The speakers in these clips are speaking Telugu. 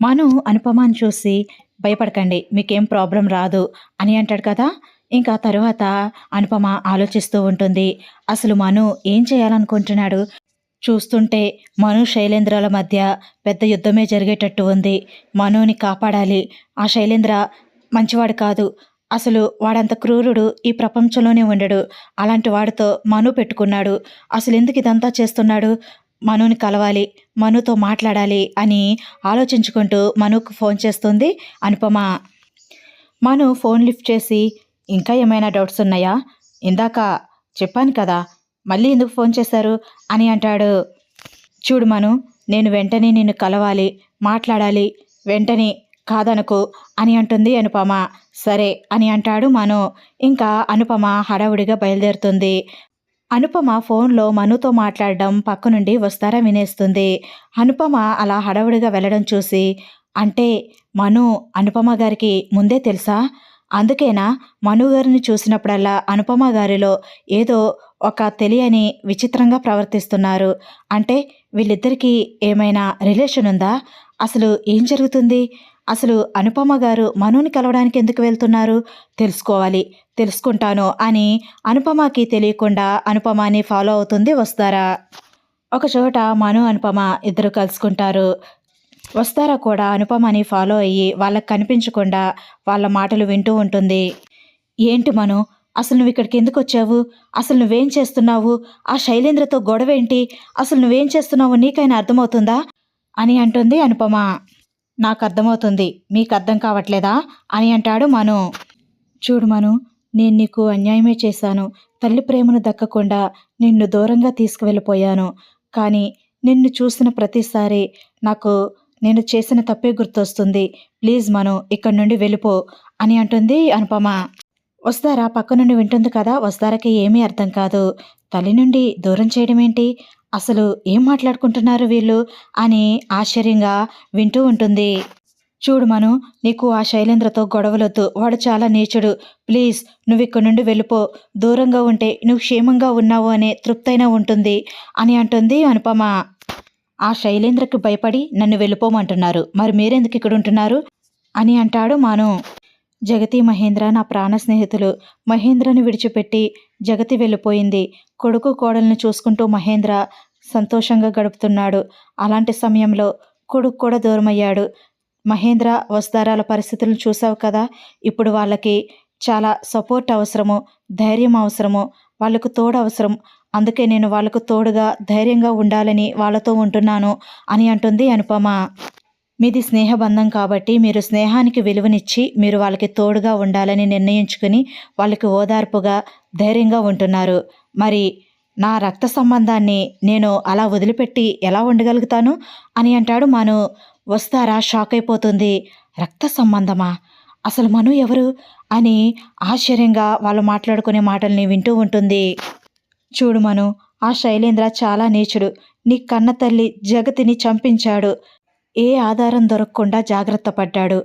మను అనుపమాని చూసి భయపడకండి మీకేం ప్రాబ్లం రాదు అని అంటాడు కదా. ఇంకా తరువాత అనుపమ ఆలోచిస్తూ ఉంటుంది అసలు మను ఏం చేయాలనుకుంటున్నాడు? చూస్తుంటే మను శైలేంద్రాల మధ్య పెద్ద యుద్ధమే జరిగేటట్టు ఉంది. మనుని కాపాడాలి. ఆ శైలేంద్ర మంచివాడు కాదు. అసలు వాడంత క్రూరుడు ఈ ప్రపంచంలోనే ఉండడు. అలాంటి వాడితో మను పెట్టుకున్నాడు. అసలు ఎందుకు ఇదంతా చేస్తున్నాడు? మనుని కలవాలి మనుతో మాట్లాడాలి అని ఆలోచించుకుంటూ మనుకు ఫోన్ చేస్తుంది అనుపమ. మను ఫోన్ లిఫ్ట్ చేసి ఇంకా ఏమైనా డౌట్స్ ఉన్నాయా? ఇందాక చెప్పాను కదా మళ్ళీ ఎందుకు ఫోన్ చేశారు? అని అంటాడు. చూడు మను నేను వెంటనే నిన్ను కలవాలి మాట్లాడాలి వెంటనే కాదనుకో అని అంటుంది అనుపమ. సరే అని అంటాడు మను. ఇంకా అనుపమ హడావుడిగా బయలుదేరుతుంది. అనుపమ ఫోన్లో మనుతో మాట్లాడడం పక్క నుండి వస్తారా వినేస్తుంది. అనుపమ అలా హడవుడిగా వెళ్ళడం చూసి అంటే మను అనుపమ గారికి ముందే తెలుసా? అందుకేనా? మను గారిని చూసినప్పుడల్లా అనుపమ గారిలో ఏదో ఒక తెలియని విచిత్రంగా ప్రవర్తిస్తున్నారు. అంటే వీళ్ళిద్దరికీ ఏమైనా రిలేషన్ ఉందా? అసలు ఏం జరుగుతుంది? అసలు అనుపమ గారు మనుని కలవడానికి ఎందుకు వెళ్తున్నారు? తెలుసుకోవాలి. తెలుసుకుంటాను అని అనుపమకి తెలియకుండా అనుపమని ఫాలో అవుతుంది వస్తారా? ఒకచోట మను అనుపమ ఇద్దరు కలుసుకుంటారు. వస్తారా కూడా అనుపమని ఫాలో అయ్యి వాళ్ళకి కనిపించకుండా వాళ్ళ మాటలు వింటూ ఉంటుంది. ఏంటి మను? అసలు నువ్వు ఇక్కడికి ఎందుకు వచ్చావు? అసలు నువ్వేం చేస్తున్నావు? ఆ శైలేంద్రతో గొడవ ఏంటి అసలు నువ్వేం చేస్తున్నావు నీకైనా అర్థమవుతుందా? అని అంటుంది అనుపమ. నాకు అర్థమవుతుంది మీకు అర్థం కావట్లేదా? అని అంటాడు మను. చూడు మను నేను నీకు అన్యాయమే చేశాను. తల్లి ప్రేమను దక్కకుండా నిన్ను దూరంగా తీసుకువెళ్ళిపోయాను. కానీ నిన్ను చూసిన ప్రతిసారి నాకు నేను చేసిన తప్పే గుర్తొస్తుంది. ప్లీజ్ మను ఇక్కడి నుండి వెళ్ళిపో అని అంటుంది అనుపమ. వస్తారా? పక్క నుండి వింటుంది కదా వస్తారకి ఏమీ అర్థం కాదు. తల్లి నుండి దూరం చేయడం ఏంటి అసలు ఏం మాట్లాడుకుంటున్నారు వీళ్ళు? అని ఆశ్చర్యంగా వింటూ ఉంటుంది. చూడు మను నీకు ఆ శైలేంద్రతో గొడవలొద్దు. వాడు చాలా నీచుడు. ప్లీజ్ నువ్వు ఇక్కడి నుండి వెళ్ళిపో. దూరంగా ఉంటే నువ్వు క్షేమంగా ఉన్నావు అనే తృప్తైనా ఉంటుంది అని అంటుంది అనుపమ. ఆ శైలేంద్రకి భయపడి నన్ను వెళ్ళిపోమంటున్నారు. మరి మీరెందుకు ఇక్కడ ఉంటున్నారు అని అంటాడు మాను. జగతి మహేంద్ర నా ప్రాణ స్నేహితులు. మహేంద్రని విడిచిపెట్టి జగతి వెళ్ళిపోయింది. కొడుకు కోడల్ని చూసుకుంటూ మహేంద్ర సంతోషంగా గడుపుతున్నాడు. అలాంటి సమయంలో కొడుకు కూడా దూరమయ్యాడు. మహేంద్ర వస్తారాల పరిస్థితులను చూసావు కదా? ఇప్పుడు వాళ్ళకి చాలా సపోర్ట్ అవసరము ధైర్యం అవసరము వాళ్ళకు తోడు అవసరం. అందుకే నేను వాళ్ళకు తోడుగా ధైర్యంగా ఉండాలని వాళ్ళతో ఉంటున్నాను అని అంటుంది అనుపమ. మీది స్నేహబంధం కాబట్టి మీరు స్నేహానికి విలువనిచ్చి మీరు వాళ్ళకి తోడుగా ఉండాలని నిర్ణయించుకుని వాళ్ళకి ఓదార్పుగా ధైర్యంగా ఉంటున్నారు. మరి నా రక్త సంబంధాన్ని నేను అలా వదిలిపెట్టి ఎలా ఉండగలుగుతాను? అని అంటాడు మను. వస్తారా? షాక్ అయిపోతుంది. రక్త సంబంధమా? అసలు మను ఎవరు? అని ఆశ్చర్యంగా వాళ్ళు మాట్లాడుకునే మాటల్ని వింటూ ఉంటుంది. చూడు మను ఆ శైలేంద్ర చాలా నీచుడు. నీ కన్న తల్లి జగతిని చంపించాడు. ఏ ఆధారం దొరకకుండా జాగ్రత్త పడ్డాడు.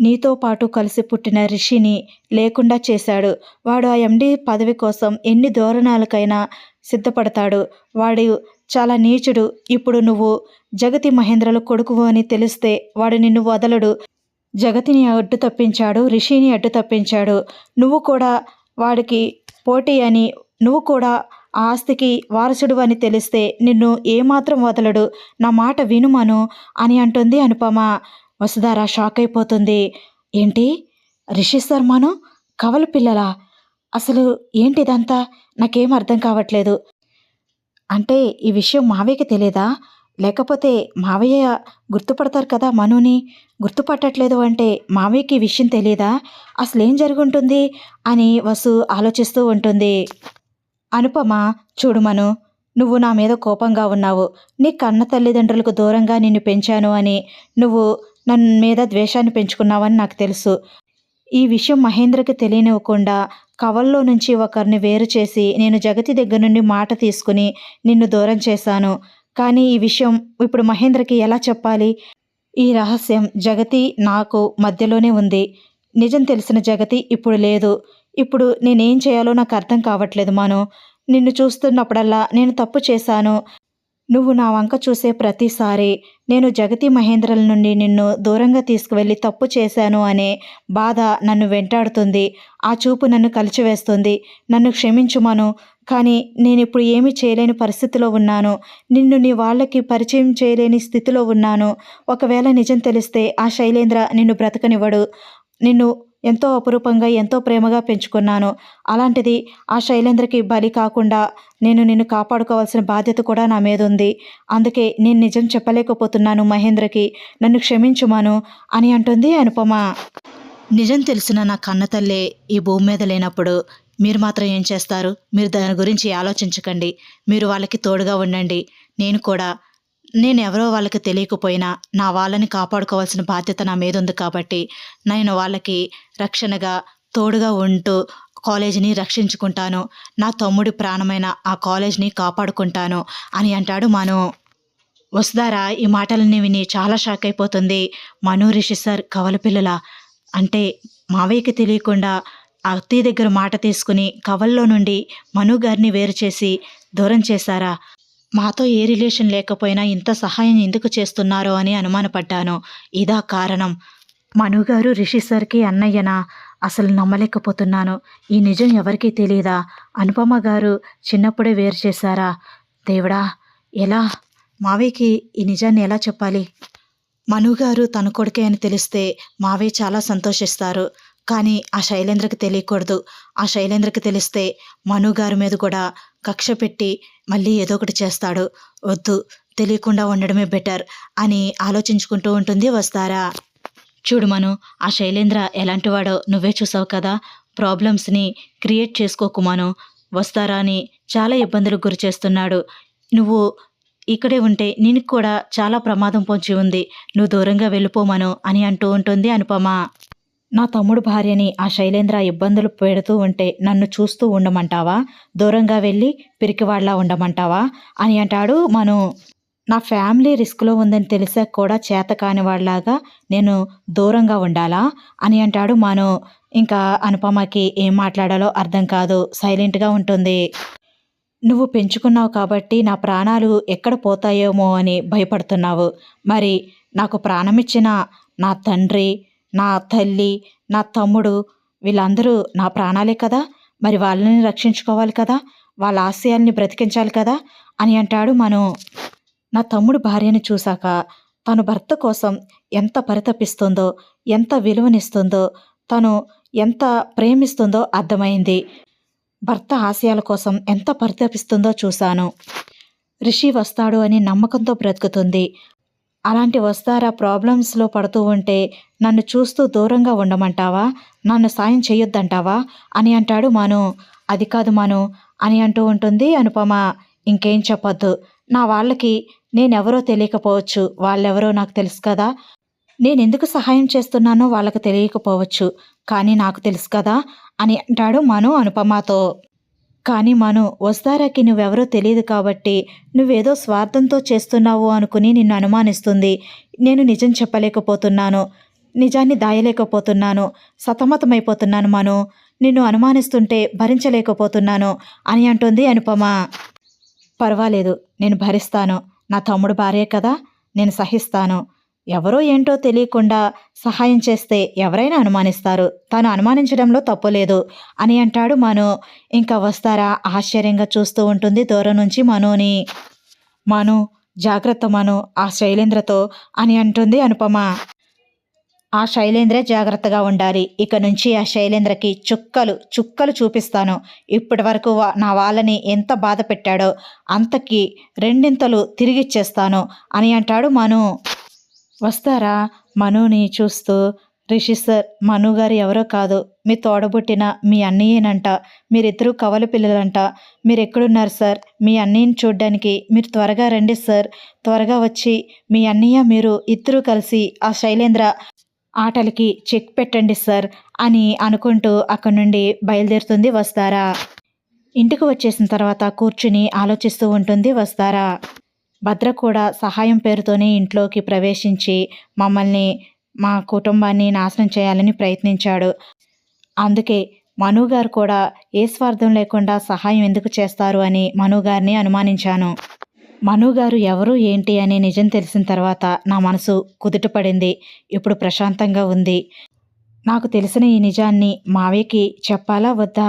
నీతో పాటు కలిసి పుట్టిన రిషిని లేకుండా చేశాడు. వాడు ఆ ఎండి పదవి కోసం ఎన్ని ధోరణాలకైనా సిద్ధపడతాడు. వాడు చాలా నీచుడు. ఇప్పుడు నువ్వు జగతి మహేంద్రలు కొడుకువు అని తెలిస్తే వాడు నిన్ను వదలడు. జగతిని అడ్డు తప్పించాడు రిషిని అడ్డు తప్పించాడు. నువ్వు కూడా వాడికి పోటీ అని నువ్వు కూడా ఆస్తికి వారసుడు అని తెలిస్తే నిన్ను ఏమాత్రం వదలడు. నా మాట వినుమను అని అంటుంది అనుపమ. వసుధార షాక్ అయిపోతుంది. ఏంటి? రిషి శర్మను? కవల పిల్లలా? అసలు ఏంటి ఇదంతా నాకేం అర్థం కావట్లేదు. అంటే ఈ విషయం మావయ్యకి తెలియదా లేకపోతే మావయ్య గుర్తుపడతారు కదా మనుని? గుర్తుపట్టట్లేదు అంటే మావయ్యకి విషయం తెలియదా అసలు ఏం జరుగుంటుంది? అని వసు ఆలోచిస్తూ ఉంటుంది. అనుపమ చూడుమను నువ్వు నా మీద కోపంగా ఉన్నావు. నీ కన్న తల్లిదండ్రులకు దూరంగా నిన్ను పెంచాను అని నువ్వు నన్ను మీద ద్వేషాన్ని పెంచుకున్నావని నాకు తెలుసు. ఈ విషయం మహేంద్రకి తెలియనివ్వకుండా కవల్లో నుంచి ఒకరిని వేరు చేసి నేను జగతి దగ్గర నుండి మాట తీసుకుని నిన్ను దూరం చేశాను. కానీ ఈ విషయం ఇప్పుడు మహేంద్రకి ఎలా చెప్పాలి? ఈ రహస్యం జగతి నాకు మధ్యలోనే ఉంది. నిజం తెలిసిన జగతి ఇప్పుడు లేదు. ఇప్పుడు నేనేం చేయాలో నాకు అర్థం కావట్లేదు మాను. నిన్ను చూస్తున్నప్పుడల్లా నేను తప్పు చేశాను. నువ్వు నా వంక చూసే ప్రతిసారి నేను జగతి మహేంద్రల నుండి నిన్ను దూరంగా తీసుకువెళ్ళి తప్పు చేశాను అనే బాధ నన్ను వెంటాడుతుంది. ఆ చూపు నన్ను కలిచివేస్తుంది. నన్ను క్షమించుమను కానీ నేను ఇప్పుడు ఏమీ చేయలేని పరిస్థితిలో ఉన్నాను. నిన్ను నీ వాళ్ళకి పరిచయం చేయలేని స్థితిలో ఉన్నాను. ఒకవేళ నిజం తెలిస్తే ఆ శైలేంద్ర నిన్ను బ్రతకనివ్వడు. నిన్ను ఎంతో అపురూపంగా ఎంతో ప్రేమగా పెంచుకున్నాను. అలాంటిది ఆ శైలేంద్రకి బలి కాకుండా నేను నిన్ను కాపాడుకోవాల్సిన బాధ్యత కూడా నా మీద ఉంది. అందుకే నేను నిజం చెప్పలేకపోతున్నాను మహేంద్రకి. నన్ను క్షమించుమాను అని అంటుంది అనుపమ. నిజం తెలిసిన నా కన్నతల్లే ఈ భూమి మీద లేనప్పుడు మీరు మాత్రం ఏం చేస్తారు? మీరు దాని గురించి ఆలోచించకండి. మీరు వాళ్ళకి తోడుగా ఉండండి. నేను కూడా నేను ఎవరో వాళ్ళకి తెలియకపోయినా నా వాళ్ళని కాపాడుకోవాల్సిన బాధ్యత నా మీద ఉంది కాబట్టి నేను వాళ్ళకి రక్షణగా తోడుగా ఉంటూ కాలేజీని రక్షించుకుంటాను. నా తమ్ముడి ప్రాణమైన ఆ కాలేజీని కాపాడుకుంటాను అని అంటాడు మను. వసుధారా ఈ మాటలన్నీ విని చాలా షాక్ అయిపోతుంది. మను రిషి సార్ కవలపిల్లల అంటే మావయ్యకి తెలియకుండా అత్తయ్య దగ్గర మాట తీసుకుని కవల్లో నుండి మను గారిని వేరు చేసి దూరం చేశారా? మాతో ఏ రిలేషన్ లేకపోయినా ఇంత సహాయం ఎందుకు చేస్తున్నారో అని అనుమానపడ్డాను. ఇదా కారణం. మనుగారు రిషి సార్కి అన్నయ్యనా? అసలు నమ్మలేకపోతున్నాను. ఈ నిజం ఎవరికీ తెలియదా అనుపమ గారు చిన్నప్పుడే వేరు చేశారా? దేవుడా ఎలా? మావయ్యకి ఈ నిజాన్ని ఎలా చెప్పాలి? మనుగారు తన కొడుకే అని తెలిస్తే మావే చాలా సంతోషిస్తారు. కానీ ఆ శైలేంద్రకి తెలియకూడదు. ఆ శైలేంద్రకి తెలిస్తే మనుగారి మీద కూడా కక్ష పెట్టి మళ్ళీ ఏదో ఒకటి చేస్తాడు. వద్దు తెలియకుండా ఉండడమే బెటర్ అని ఆలోచించుకుంటూ ఉంటుంది వస్తారా. చూడు మను ఆ శైలేంద్ర ఎలాంటివాడో నువ్వే చూసావు కదా. ప్రాబ్లమ్స్ని క్రియేట్ చేసుకోకు మను. వస్తారా అని చాలా ఇబ్బందులకు గురి చేస్తున్నాడు. నువ్వు ఇక్కడే ఉంటే నీకు కూడా చాలా ప్రమాదం పొంచి ఉంది. నువ్వు దూరంగా వెళ్ళిపోమను అని అంటూ ఉంటుంది అనుపమ. నా తమ్ముడు భార్యని ఆ శైలేంద్ర ఇబ్బందులు పెడుతూ ఉంటే నన్ను చూస్తూ ఉండమంటావా? దూరంగా వెళ్ళి పిరికివాడ్లా ఉండమంటావా? అని అంటాడు మను. నా ఫ్యామిలీ రిస్క్లో ఉందని తెలిసాక కూడా చేత కాని వాళ్ళలాగా నేను దూరంగా ఉండాలా? అని అంటాడు మను. ఇంకా అనుపమకి ఏం మాట్లాడాలో అర్థం కాదు. సైలెంట్గా ఉంటుంది. నువ్వు పెంచుకున్నావు కాబట్టి నా ప్రాణాలు ఎక్కడ పోతాయేమో అని భయపడుతున్నావు. మరి నాకు ప్రాణమిచ్చిన నా తండ్రి నా తల్లి నా తమ్ముడు వీళ్ళందరూ నా ప్రాణాలే కదా? మరి వాళ్ళని రక్షించుకోవాలి కదా? వాళ్ళ ఆశయాల్ని బ్రతికించాలి కదా? అని అంటాడు మను. నా తమ్ముడు భార్యను చూశాక తను భర్త కోసం ఎంత పరితపిస్తుందో ఎంత విలువనిస్తుందో తను ఎంత ప్రేమిస్తుందో అర్థమైంది. భర్త ఆశయాల కోసం ఎంత పరితపిస్తుందో చూశాను. రిషి వస్తాడు అని నమ్మకంతో బ్రతుకుతుంది. అలాంటి వస్తారా ప్రాబ్లమ్స్లో పడుతూ ఉంటే నన్ను చూస్తూ దూరంగా ఉండమంటావా? నన్ను సాయం చేయొద్దంటావా అని అంటాడు మను. అది కాదు మను అని అంటూ ఉంటుంది అనుపమ. ఇంకేం చెప్పొద్దు. నా వాళ్ళకి నేనెవరో తెలియకపోవచ్చు. వాళ్ళెవరో నాకు తెలుసు కదా. నేను ఎందుకు సహాయం చేస్తున్నానో వాళ్ళకి తెలియకపోవచ్చు. కానీ నాకు తెలుసు కదా అని అంటాడు మను అనుపమతో. కానీ మను వస్తారాకి నువ్వెవరో తెలియదు కాబట్టి నువ్వేదో స్వార్థంతో చేస్తున్నావు అనుకుని నిన్ను అనుమానిస్తుంది. నేను నిజం చెప్పలేకపోతున్నాను. నిజాన్ని దాయలేకపోతున్నాను. సతమతమైపోతున్నాను మను. నిన్ను అనుమానిస్తుంటే భరించలేకపోతున్నాను అని అంటుంది అనుపమ. పర్వాలేదు నేను భరిస్తాను. నా తమ్ముడు భార్యే కదా నేను సహిస్తాను. ఎవరో ఏంటో తెలియకుండా సహాయం చేస్తే ఎవరైనా అనుమానిస్తారు. తాను అనుమానించడంలో తప్పు లేదు అని అంటాడు మను. ఇంకా వస్తారా? ఆశ్చర్యంగా చూస్తూ ఉంటుంది దూరం నుంచి మనుని. మను జాగ్రత్త మను ఆ శైలేంద్రతో అని అంటుంది అనుపమ. ఆ శైలేంద్ర జాగ్రత్తగా ఉండాలి. ఇక నుంచి ఆ శైలేంద్రకి చుక్కలు చుక్కలు చూపిస్తాను. ఇప్పటి వరకు వా- నా వాళ్ళని ఎంత బాధ పెట్టాడో అంతకి రెండింతలు తిరిగిచ్చేస్తాను అని అంటాడు మను. వస్తారా? మనుని చూస్తూ రిషి సార్ మను గారు ఎవరో కాదు. మీ తోడబుట్టిన మీ అన్నయ్యేనంట. మీరిద్దరూ కవల పిల్లలంట. మీరు ఎక్కడున్నారు సార్? మీ అన్నయ్యని చూడ్డానికి మీరు త్వరగా రండి సార్. త్వరగా వచ్చి మీ అన్నయ్య మీరు ఇద్దరూ కలిసి ఆ శైలేంద్ర ఆటలకి చెక్ పెట్టండి సార్ అని అనుకుంటూ అక్కడి నుండి బయలుదేరుతుంది వస్తారా. ఇంటికి వచ్చేసిన తర్వాత కూర్చుని ఆలోచిస్తూ ఉంటుంది వస్తారా. భద్ర కూడా సహాయం పేరుతోనే ఇంట్లోకి ప్రవేశించి మమ్మల్ని మా కుటుంబాన్ని నాశనం చేయాలని ప్రయత్నించాడు. అందుకే మను గారు కూడా ఏ స్వార్థం లేకుండా సహాయం ఎందుకు చేస్తారు అని మను గారిని అనుమానించాను. మను గారు ఎవరు ఏంటి అని నిజం తెలిసిన తర్వాత నా మనసు కుదుటపడింది. ఇప్పుడు ప్రశాంతంగా ఉంది. నాకు తెలిసిన ఈ నిజాన్ని మావయ్యకి చెప్పాలా వద్దా?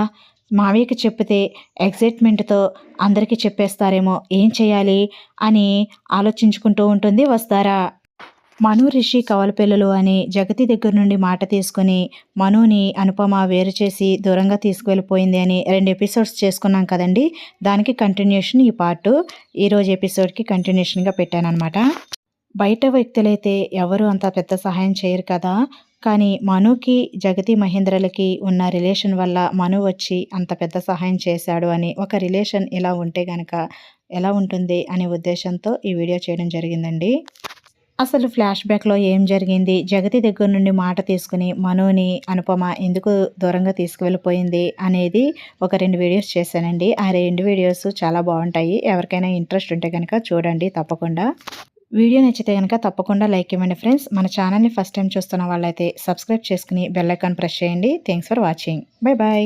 మావయ్యకి చెప్తే ఎగ్జైట్మెంట్తో అందరికీ చెప్పేస్తారేమో ఏం చేయాలి అని ఆలోచించుకుంటూ ఉంటుంది వస్తారా? మను రిషి కవలపిల్లలు అని జగతి దగ్గర నుండి మాట తీసుకుని మనుని అనుపమ వేరు చేసి దూరంగా తీసుకువెళ్ళిపోయింది అని రెండు ఎపిసోడ్స్ చేసుకున్నాం కదండి. దానికి కంటిన్యూషన్ ఈ పార్ట్ ఈరోజు ఎపిసోడ్కి కంటిన్యూషన్గా పెట్టానమాట బయట వ్యక్తులైతే ఎవరు అంత పెద్ద సహాయం చేయరు కదా. కానీ మనుకి జగతి మహేంద్రలకి ఉన్న రిలేషన్ వల్ల మను వచ్చి అంత పెద్ద సహాయం చేశాడు అని ఒక రిలేషన్ ఇలా ఉంటే గనక ఎలా ఉంటుంది అనే ఉద్దేశంతో ఈ వీడియో చేయడం జరిగిందండి. అసలు ఫ్లాష్ బ్యాక్లో ఏం జరిగింది? జగతి దగ్గర నుండి మాట తీసుకుని మనుని అనుపమ ఎందుకు దూరంగా తీసుకువెళ్ళిపోయింది అనేది ఒక రెండు వీడియోస్ చేశానండి. ఆ రెండు వీడియోస్ చాలా బాగుంటాయి. ఎవరికైనా ఇంట్రెస్ట్ ఉంటే కనుక చూడండి తప్పకుండా. వీడియో నచ్చితే కనుక తప్పకుండా లైక్ ఇవ్వండి ఫ్రెండ్స్. మన ఛానల్ని ఫస్ట్ టైం చూస్తున్న వాళ్ళైతే సబ్స్క్రైబ్ చేసుకుని బెల్లైకాన్ ప్రెస్ చేయండి. Thanks for watching. Bye bye.